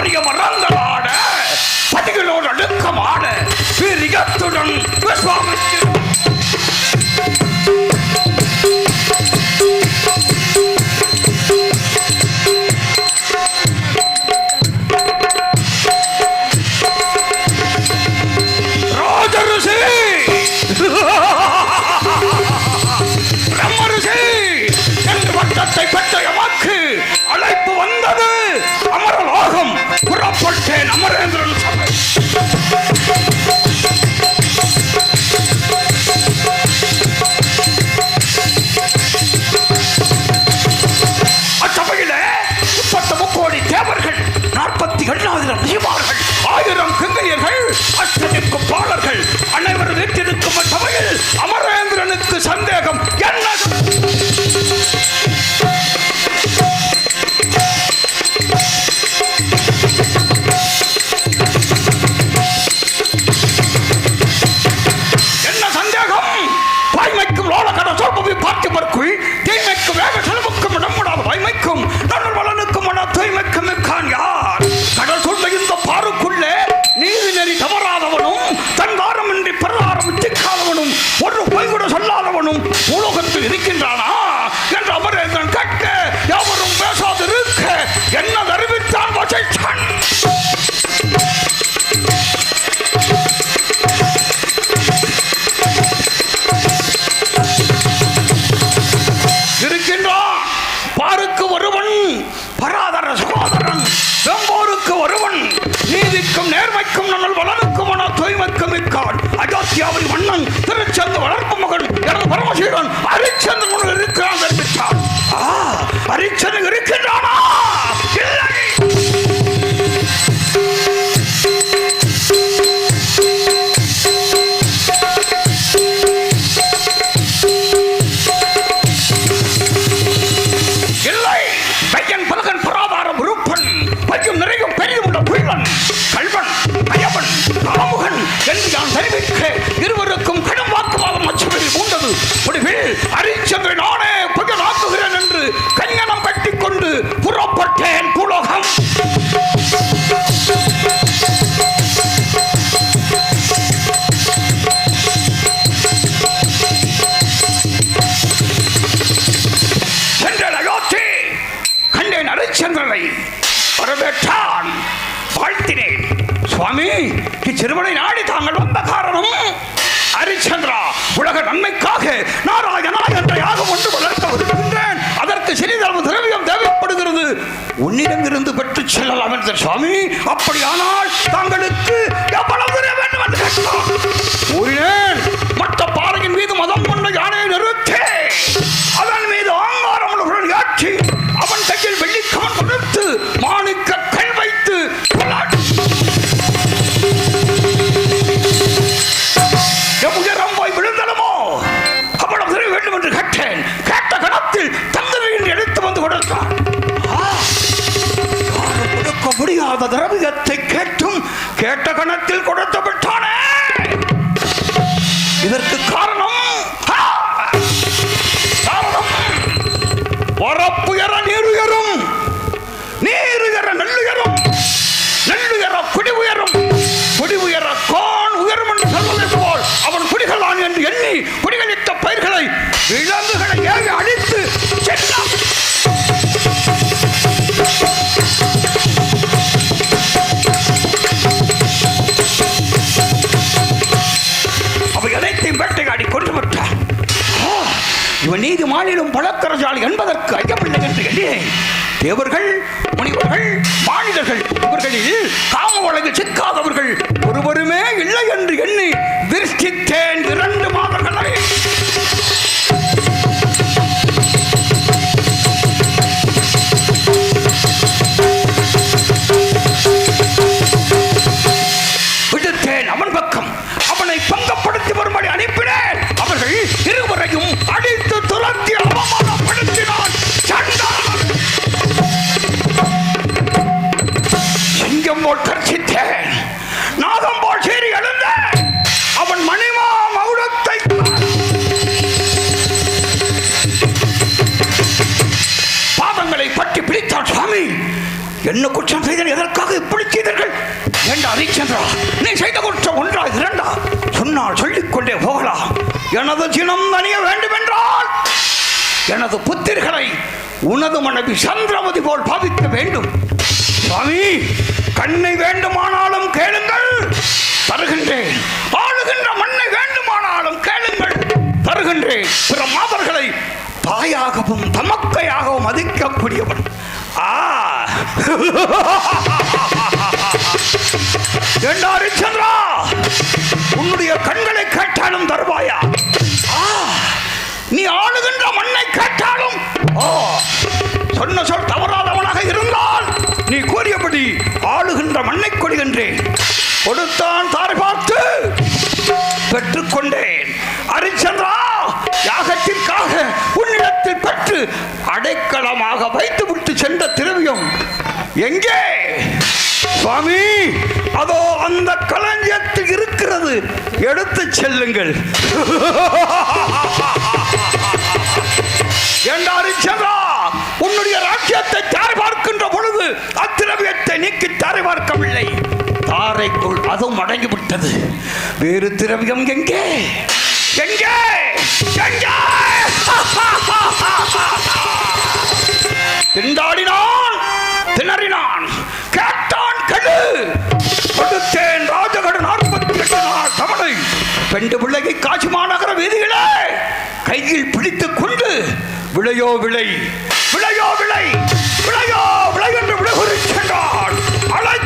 காரியம் அரங்கலாட பதிகளோடு அடுக்கமான பிரியத்துடன் விஸ்வாமித்து பிரம்மரிசி! என்று வட்டத்தை பெற்ற வாக்கு! ಪಟ್ಟೆ ನಮರೇಂದ್ರನ್ ಸಭೆ சிறுவனை நாடி தாங்கள் வந்த காரணம். ஹரிச்சந்திரா உலக நன்மைக்காக நாராயணா என்ற யாகம் ஒன்று வளர்க்க உதவுகின்றேன். அதற்கு சிறிதளவு திரவியம் தேவைப்படுகிறது. உன்னிடமிருந்து பெற்று செல்லலாம் என்ற சுவாமி அப்படியானால் தங்களுக்கு எவ்வளவு வேண்டும் என்று ضرب يدك كتم كتا كنتل كرة என்பதற்கு ஐயமில்லை என்று எண்ணி தேவர்கள் முனிவர்கள் மாநிலர்கள் இவர்களில் காம என்ன குற்றம் செய்தீர்கள்? எதற்காக இப்படி செய்தீர்கள்? ஏண்டா ரீச்சந்திரா நீ செய்த குற்றம் ஒன்றா இரண்டா சொன்னால் சொல்லிக்கொண்டே போகலாம் எனது சினம் அணிய வேண்டுமென்றால் எனது புத்திர்களை உனது மனைவி சந்திரமதி போல் பாவிக்க வேண்டும். சுவாமி கண்ணை வேண்டுமானாலும் கேளுங்கள். தருகின்றேன். ஆளுகின்ற மண்ணை வேண்டுமானாலும் கேளுங்கள். தருகின்றேன். பிற மாதர்களை தாயாகவும் தமக்கையாகவும் மதிக்கக்கூடியவன். ஆ ஏண்டா ஹரிச்சந்திரா? உன்னுடைய கண்களை கேட்டாலும் தருவாயா? ஆ நீ ஆளுகின்ற மண்ணை கேட்டாலும் சொன்ன சொல் தவறாதவனாக இருந்தால் நீ கூறியபடி ஆளுகின்ற மண்ணை கொடுகின்றேன் கொடுத்தான் தாரை பார்த்து பெற்றுக்கொண்டேன். ஹரிச்சந்திரா யாகத்திற்காக உன்னிடத்தில் பெற்று அடைக்கலமாக வைத்து விட்டு சென்ற திரவியம் எங்கே? சுவாமி அதோ அந்த களஞ்சியத்தில் இருக்கிறது. எடுத்து செல்லுங்கள். என்றாரு சென்றா உன்னுடைய ராஜ்யத்தை தாரை பார்க்கின்ற பொழுது அத்திரவியத்தை நீக்கி தாரை பார்க்கவில்லை. தாரைக்குள் அதுவும் அடங்கிவிட்டது வேறு திரவியம் எங்கே? எங்கே? எங்கே? திண்டாடினான் திணறினான். கேட்டான் கடு கொடுத்தேன் ராஜகடு நாற்பத்தி எட்டு நாள் தமிழை பெண்டு பிள்ளைக்கு காட்சி மாநகர வீதிகளே கையில் பிடித்துக் கொண்டு விளையோ விளை விளையோ விளை விளையோ விளை என்று விளைகுறி சென்றான். அழை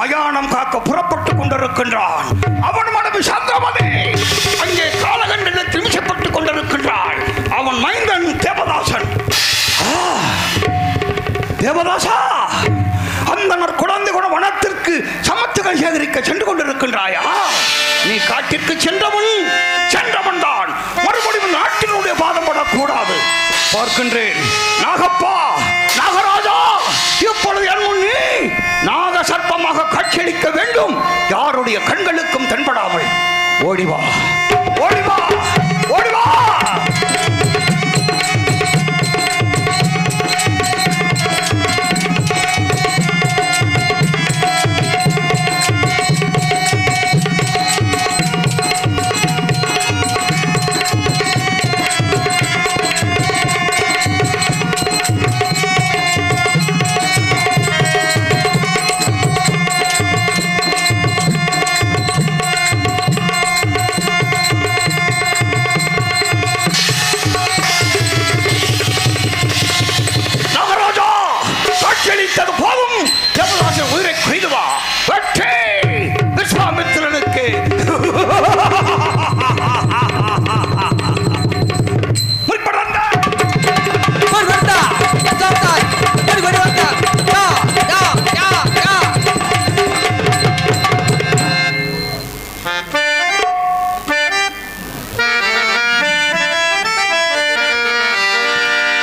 மயானம் காக்க புறப்பட்டுக் கொண்டிருக்கின்றான். அவன் மனைவி சந்திரமதி அங்கே காலகண்டத்தில் திமிசப்பட்டுக் கொண்டிருக்கின்றாள். அவன் மைந்தன் தேவதாசன். தேவதாசா அந்தனர் குழந்தை கூட வனத்திற்கு சமத்துகள் சேகரிக்க சென்று கொண்டிருக்கின்றாயா? நீ காட்டிற்கு சென்றவன் சென்றவன் தான். மறுபடியும் நாட்டினுடைய பாதம் படக்கூடாது. பார்க்கின்றேன். நாகப்பா நாகரா நாக காட்சியளிக்க வேண்டும். யாருடைய கண்களுக்கும் தென்படாமல் ஓடிவா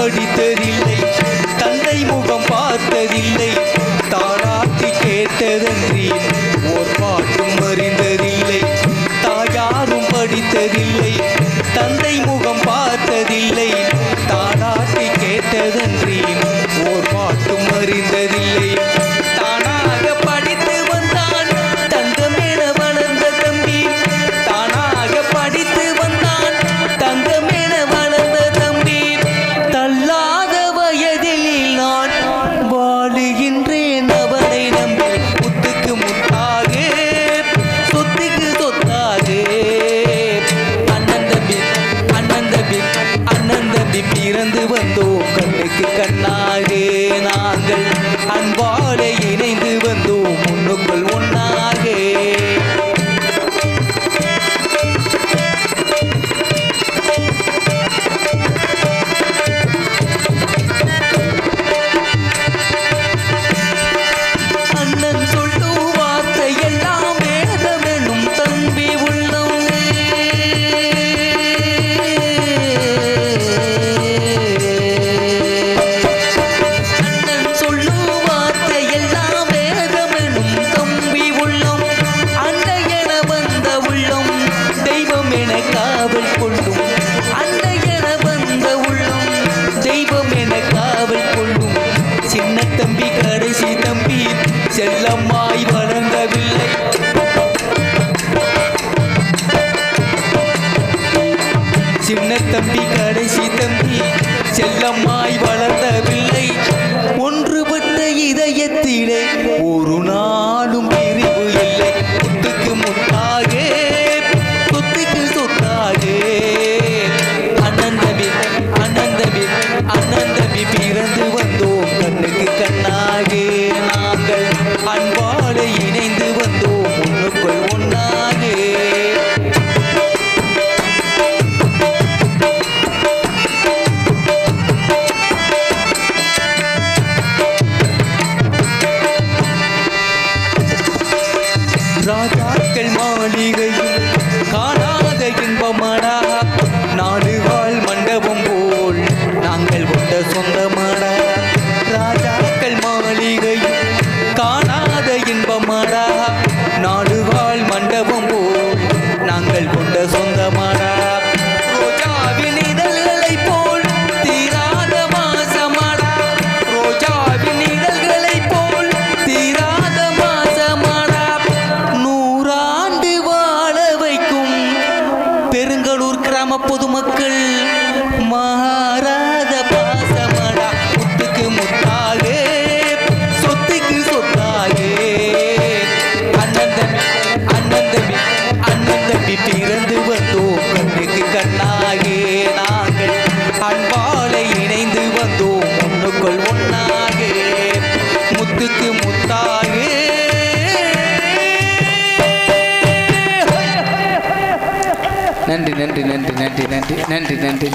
படித்ததில்லை தம்பி கடைசி தம்பி செல்லம்மாய் வளர்ந்த ஒன்றுபட்ட இதயத்திலே ஒரு நாளும் பிரி நன்றி நன்றி நன்றி